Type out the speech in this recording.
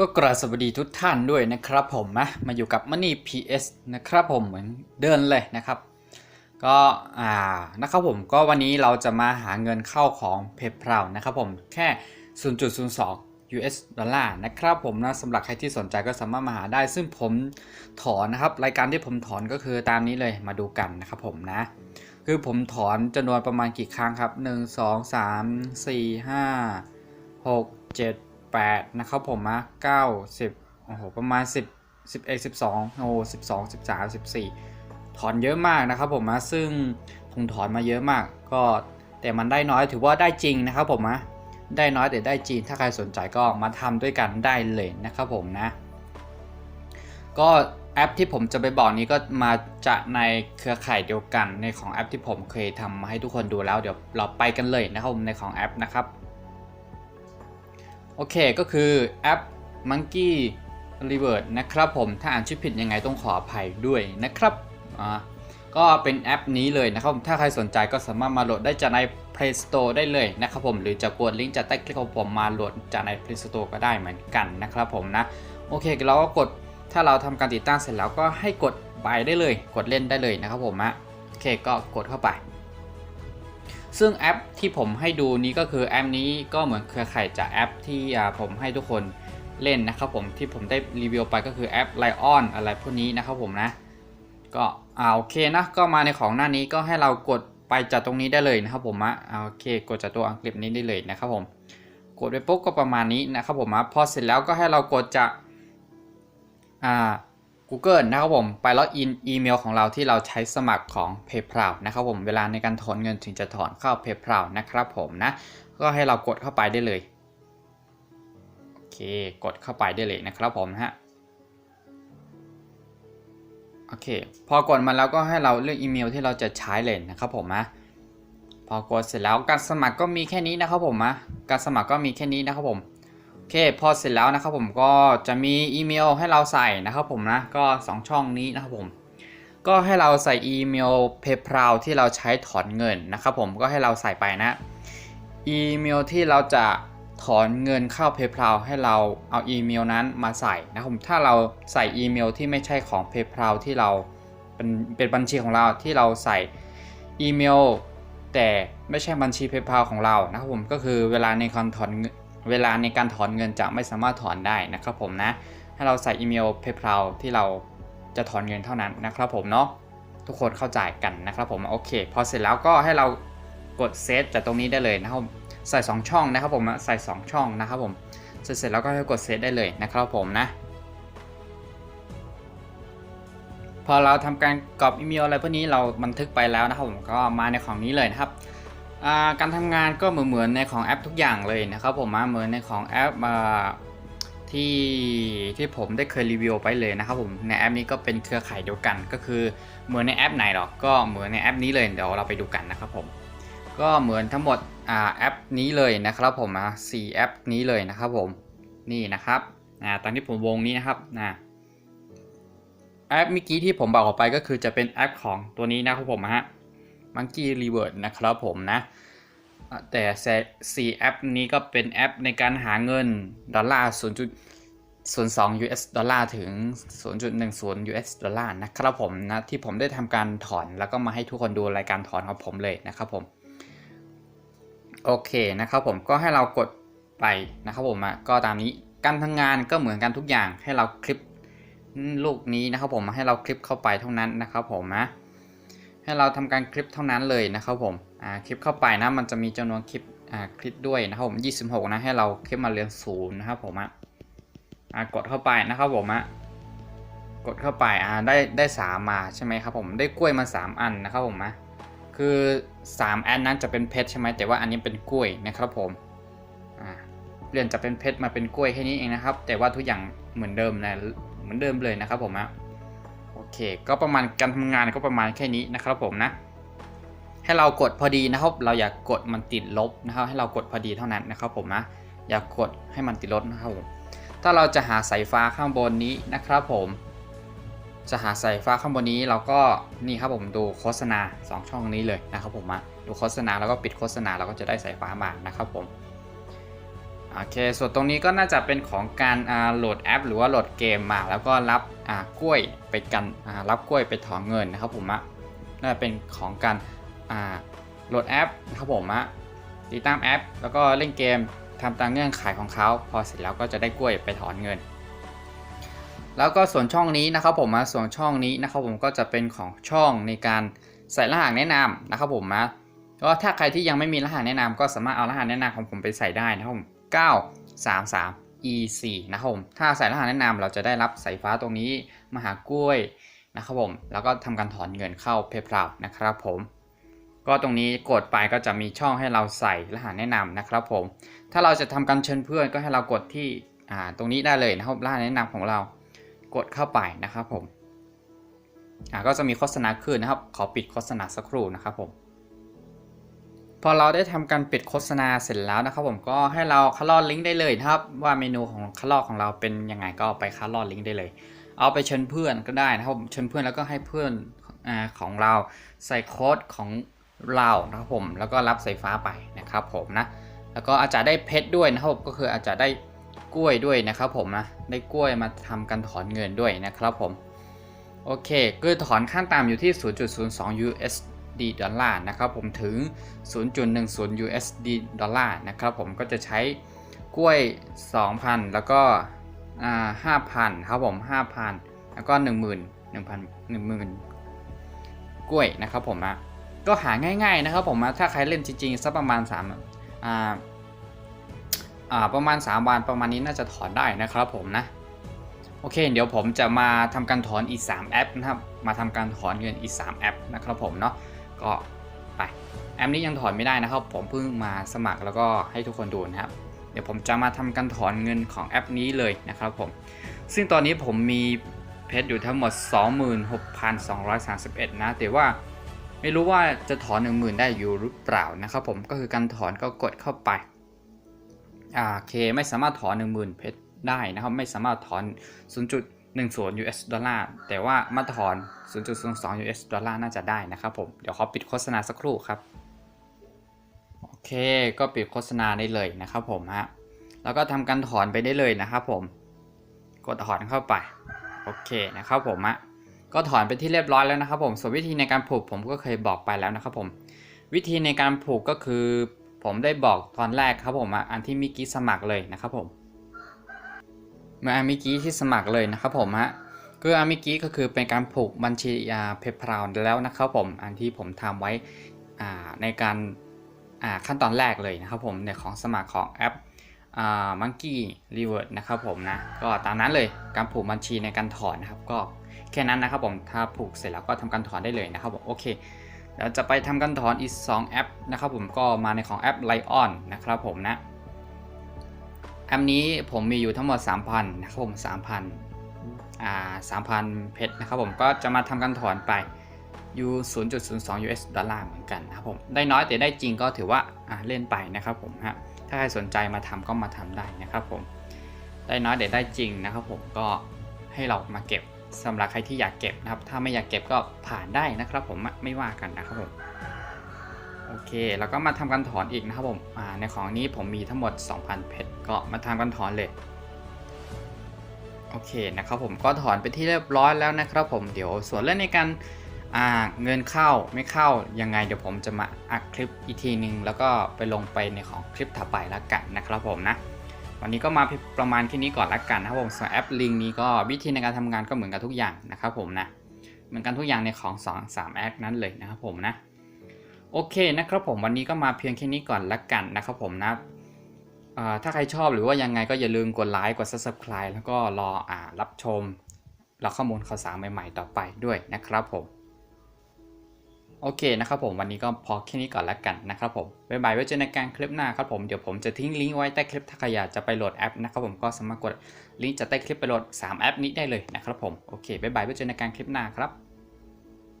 ก็กราบสวัสดีทุกท่านด้วยนะครับผมนะมาอยู่กับ Money PS นะครับผมเหมือนเดินเลยนะครับ ก็อ่านะครับผมก็วันนี้เราจะมาหาเงินเข้าของ PayPal นะครับผมแค่ 0.02 US ดอลลาร์นะครับผมนะสำหรับใครที่สนใจก็สามารถมาหาได้ ซึ่งผมถอนนะครับ รายการที่ผมถอนก็คือตามนี้เลยมาดูกันนะครับผมนะ คือผมถอนจำนวนประมาณกี่ครั้งครับ 1 2 3 4 5 6 7 8 นะครับผมนะ9 10โอ้โหประมาณ 10 11 12โอ้12 13 14 ถอนเยอะมากนะครับผมนะซึ่งผมถอนมาเยอะมาก ก็แต่มันได้น้อยถือว่าได้จริงนะครับผมนะได้น้อยแต่ได้จริงถ้าใครสนใจก็มาทำด้วยกันได้เลยนะครับผมนะ ก็แอปที่ผมจะไปบอกนี้ก็มาจากในเครือข่ายเดียวกันในของแอปที่ผมเคยทำมาให้ทุกคนดูแล้วเดี๋ยวเราไปกันเลยนะครับผมในของแอปนะครับ โอเคก็คือแอป Monkey Revert นะครับผมถ้าอ่านชื่อผิดยังไงต้องขออภัยด้วยนะครับอ่าก็เป็นแอปนี้เลยนะครับผมถ้าใครสนใจก็สามารถมาโหลดได้จากใน Play Store ได้เลยนะครับผมหรือจะกดลิงก์จากใต้คลิปของผมมาโหลดจากใน Play Store ก็ได้เหมือนกันนะครับผมนะโอเคเราก็กดถ้าเราทำการติดตั้งเสร็จแล้วก็ให้กดไปได้เลย กดเล่นได้เลยนะครับผมนะโอเคก็กดเข้าไป ซึ่งแอปที่ผมให้ดูนี้ก็คือแอปนี้ก็เหมือนเครือข่ายจากแอปที่ผมให้ทุกคนเล่นนะครับผมที่ผมได้รีวิวไปก็คือแอป Lion อะไรพวกนี้นะครับผมนะก็อ่าโอเคนะก็มาในของหน้านี้ก็ให้เรากดไปจากตรงนี้ได้เลยนะครับผมอะอ่าโอเค กดจากตัวอังกฤษนี้ได้เลยนะครับผมกดไปปุ๊บก็ประมาณนี้นะครับผมอะพอเสร็จแล้วก็ให้เรากดจากอ่า Google นะครับผม ไปล็อกอินอีเมลของเราที่เราใช้สมัครของ PayPal นะครับผม เวลาในการถอนเงินถึงจะถอนเข้า PayPal นะครับผมนะ ก็ให้เรากดเข้าไปได้เลย โอเค กดเข้าไปได้เลยนะครับผมนะฮะโอเค พอกดมาแล้วก็ให้เราเลือกอีเมลที่เราจะใช้เลยนะครับผมนะพอกดเสร็จแล้วการสมัครก็มีแค่นี้นะครับผมนะการสมัครก็มีแค่นี้นะครับผม อเคพอเสร็จแล้วนะครับผมก็จะมีอีเมลให้เราใส่นะครับผมนะก็ 2 ช่องนี้นะครับผม ก็ให้เราใส่อีเมล PayPal ที่เราใช้ถอนเงินนะครับผมก็ให้เราใส่ไปนะอีเมลที่เราจะถอนเงินเข้า PayPal ให้เราเอาอีเมลนั้นมาใส่นะครับผมถ้าเราใส่อีเมลที่ไม่ใช่ของ PayPal ที่เราเป็นเป็นบัญชีของเราที่เราใส่อีเมลแต่ไม่ใช่บัญชี PayPal ของเรานะครับผมก็คือเวลาในการถอน เวลาในการถอนเงินจะไม่สามารถถอนได้นะครับผมนะ ให้เราใส่อีเมล PayPal ที่เราจะถอนเงินเท่านั้นนะครับผมเนาะทุกคนเข้าใจกันนะครับผมโอเค พอเสร็จแล้วก็ให้เรากดเซตจากตรงนี้ได้เลยนะครับใส่ 2 ช่องนะครับผมใส่ 2 ช่องนะครับผมเสร็จแล้วก็ให้กดเซตได้เลยนะครับผมนะ พอเราทำการกรอกอีเมลอะไรพวกนี้เราบันทึกไปแล้วนะครับผมก็มาในของนี้เลยนะครับ การทำงานก็เหมือนเหมือนในของแอปทุกอย่างเลยนะครับผมมาเหมือนในของแอปที่ที่ผมได้เคยรีวิวไปเลยนะครับผมในแอปนี้ก็เป็นเครือข่ายเดียวกัน ก็คือเหมือนในแอปไหนหรอกก็เหมือนในแอปนี้เลยเดี๋ยวเราไปดูกันนะครับผมก็เหมือนทั้งหมดอ่าแอปนี้เลยนะครับผมอะสี่แอปนี้เลยนะครับผมนี่นะครับอ่าตามที่ผมวงนี้นะครับนะแอปเมื่อกี้ที่ผมบอกออกไปก็คือจะเป็นแอปของตัวนี้นะครับผมฮะ Monkey Revert นะครับผมนะ แต่4แอปนี้ก็เป็นแอปในการหาเงิน ดอลลาร์0.02 US ดอลลาร์ถึง 0.10 US ดอลลาร์นะครับผมนะที่ผมได้ทำการถอนแล้วก็มาให้ทุกคนดูรายการถอนของผมเลยนะครับผม โอเคนะครับผมก็ให้เรากดไปนะครับผมก็ตามนี้การทำงานก็เหมือนกันทุกอย่างให้เราคลิปลูกนี้นะครับผมให้เราคลิปเข้าไปเท่านั้นนะครับผมนะ ให้เราทำการคลิปเท่านั้นเลยนะครับผมอ่าคลิปเข้าไปนะมันจะมีจำนวนคลิปอ่าคลิปด้วยนะครับผม26 นะให้เราคลิปมาเรียงศูนย์นะครับผมอะอ่ากดเข้าไปนะครับผมอะกดเข้าไปอ่าได้ได้สามมาใช่ไหมครับผมได้กล้วยมา 3 อันนะครับผมอะคือ3อันนั้นจะเป็นเพชรใช่ไหมแต่ว่าอันนี้เป็นกล้วยนะครับผมอ่าเปลี่ยนจะเป็นเพชรมาเป็นกล้วยแค่นี้เองนะครับ แต่ว่าทุกอย่างเหมือนเดิมนะเหมือนเดิมเลยนะครับผมอะ เค ก็ประมาณการทำงานก็ประมาณแค่นี้นะครับผมนะ ให้เรากดพอดีนะครับ เราอยากกดมันติดลบนะครับ ให้เรากดพอดีเท่านั้นนะครับผมนะ อยากกดให้มันติดลบนะครับผม ถ้าเราจะหาสายฟ้าข้างบนนี้นะครับผม จะหาสายฟ้าข้างบนนี้เราก็นี่ครับผมดูโฆษณา 2 ช่องนี้เลยนะครับผมนะดูโฆษณาแล้วก็ปิดโฆษณาเราก็จะได้สายฟ้ามานะครับผม โอเค ส่วนตรงนี้ก็น่าจะเป็นของการโหลดแอป หรือว่าโหลดเกมมา แล้วก็รับกล้วยไปกันรับกล้วยไปถอนเงินนะครับผมอะน่าจะเป็นของการโหลดแอปนะครับผมอะติดตามแอป แล้วก็เล่นเกมทำตามเงื่อนไขของเขา พอเสร็จแล้วก็จะได้กล้วยไปถอนเงิน แล้วก็ส่วนช่องนี้นะครับผมนะส่วนช่องนี้นะครับผมก็จะเป็นของช่องในการใส่รหัสแนะนำนะครับผมนะก็ถ้าใครที่ยังไม่มีรหัสแนะนำก็สามารถเอารหัสแนะนำของผมไปใส่ได้นะครับผม 933 E4 นะครับผมถ้าใส่รหัสแนะนำเราจะได้รับสายฟ้าตรงนี้มาหากล้วยนะครับผมแล้วก็ทำการถอนเงินเข้าเพย์พานะครับผมก็ตรงนี้กดไปก็จะมีช่องให้เราใส่รหัสแนะนำนะครับผม ถ้าเราจะทำการเชิญเพื่อนก็ให้เรากดที่ตรงนี้ได้เลยนะครับรหัสแนะนำของเรากดเข้าไปนะครับผมก็จะมีโฆษณาขึ้นนะครับ ขอปิดโฆษณาสักครู่นะครับผม อเราได้ทำการปิดโฆษณาเสร็จแล้วนะครับผมก็ให้เราคัดลอกลิงก์ได้เลยนะครับ ว่าเมนูของคัดลอกของเราเป็นยังไงก็ไปคัดลอกลิงก์ได้เลย เอาไปเชิญเพื่อนก็ได้นะครับผมเชิญเพื่อนแล้วก็ให้เพื่อนอของเราใส่โค้ดของเรานะครับผมแล้วก็รับสายฟ้าไปนะครับผมนะแล้วก็อาจจะได้เพชรด้วยนะครับก็คืออาจจะได้กล้วยด้วยนะครับผมนะได้กล้วยมาทำการถอนเงินด้วยนะครับผมโอเคคือถอนขั้นต่ำอยู่ที่ 0.02 USD ดอลลาร์นะครับผมถึง 0.10 USD ดอลลาร์นะครับผมก็จะใช้กล้วย 2,000 แล้วก็5,000ครับผม5,000 แล้วก็ 10,000 1,000 10,000 กล้วยนะครับผมนะก็หาง่ายๆนะครับผมถ้าใครเล่นจริงๆสักประมาณ3อ่าอ่าประมาณ 3 วันประมาณนี้น่าจะถอนได้นะครับผมนะโอเค เดี๋ยวผมจะมาทำการถอนอีก 3 แอปนะครับ มาทำการถอนเงินอีก 3 แอปนะครับผมเนาะ ก็ไปแอปนี้ยังถอนไม่ได้นะครับ ผมเพิ่งมาสมัครแล้วก็ให้ทุกคนดูนะครับ เดี๋ยวผมจะมาทำการถอนเงินของแอปนี้เลยนะครับผม ซึ่งตอนนี้ผมมีเพชรอยู่ทั้งหมด 26,231 นะ แต่ว่าไม่รู้ว่าจะถอน 10,000 ได้อยู่หรือเปล่านะครับผม ก็คือการถอนก็กดเข้าไปอ่าโอเค ไม่สามารถถอน 10,000 เพชรได้นะครับ ไม่สามารถถอน 0.10 US ดอลลาร์แต่ว่ามาถอน0.02 US ดอลลาร์น่าจะได้นะครับผม เดี๋ยวขอปิดโฆษณาสักครู่ครับ โอเค ก็ปิดโฆษณาได้เลยนะครับผมฮะ แล้วก็ทำการถอนไปได้เลยนะครับผม กดถอนเข้าไป โอเคนะครับผมอะก็ถอนไปที่เรียบร้อยแล้วนะครับผม ส่วนวิธีในการผูกผมก็เคยบอกไปแล้วนะครับผม วิธีในการผูกก็คือ ผมได้บอกตอนแรกครับผมอะอันที่มิกี้สมัครเลยนะครับผม เมื่ออามิกี้ที่สมัครเลยนะครับผมฮะคืออามิกี้ก็คือเป็นการผูกบัญชีเพย์พาแล้วนะครับผมอันที่ผมทำไว้ในการขั้นตอนแรกเลยนะครับผมในของสมัครของแอปมังกี้รีเวิร์ดนะครับผมนะก็ตามนั้นเลยการผูกบัญชีในการถอนนะครับก็แค่นั้นนะครับผมถ้าผูกเสร็จแล้วก็ทำการถอนได้เลยนะครับผมโอเคเดี๋ยวจะไปทำการถอนอีก 2 แอปนะครับผมก็มาในของแอป Lion นะครับผมนะ แอปนี้ผมมีอยู่ทั้งหมด 3,000 นะครับผม 3,000 อ่า 3,000 เพชรนะครับผมก็จะมาทำการถอนไปอยู่ 0.02 US ดอลลาร์เหมือนกันนะครับผม ได้น้อยแต่ได้จริงก็ถือว่าอ่าเล่นไปนะครับผมฮะ ถ้าใครสนใจมาทำก็มาทำได้นะครับผม ได้น้อยแต่ได้จริงนะครับผมก็ให้เรามาเก็บสำหรับใครที่อยากเก็บนะครับ ถ้าไม่อยากเก็บก็ผ่านได้นะครับผมไม่ว่ากันนะครับผม เค แล้วก็มาทำการถอนอีกนะครับผมในของนี้ผมมีทั้งหมด 2,000 เพชรก็มาทำการถอนเลยโอเคนะครับผมก็ถอนไปที่เรียบร้อยแล้วนะครับผมเดี๋ยวส่วนเรื่องในการอ่าเงินเข้าไม่เข้ายังไงเดี๋ยวผมจะมาอัดคลิปอีกทีหนึ่งแล้วก็ไปลงไปในของคลิปถัดไปล้วกันนะครับผมนะวันนี้ก็มาประมาณแค่นี้ก่อนละกันนะครับผมส่วนแอปลิงนี้ก็วิธีในการทำงานก็เหมือนกันทุกอย่างนะครับผมนะเหมือนกันทุกอย่างในของ 2 3 แอปนั้นเลยนะครับผมนะ โอเคนะครับผมวันนี้ก็มาเพียงแค่นี้ก่อนละกันนะครับผมนะถ้าใครชอบหรือว่ายังไงก็อย่าลืมกดไลค์กด subscribe แล้วก็รออ่ารับชมรับข้อมูลข่าวสารใหม่ๆต่อไปด้วยนะครับผม โอเคนะครับผมวันนี้ก็พอแค่นี้ก่อนละกันนะครับผมบ๊ายบายไว้เจอในการคลิปหน้าครับผมเดี๋ยวผมจะทิ้งลิงก์ไว้ใต้คลิปถ้าใครอยากจะไปโหลดแอปนะครับผมก็สามารถกดลิงก์จากใต้คลิปไปโหลด 3 แอปนี้ได้เลยนะครับผมโอเคบ๊ายบายไว้เจอในการคลิปหน้าครับ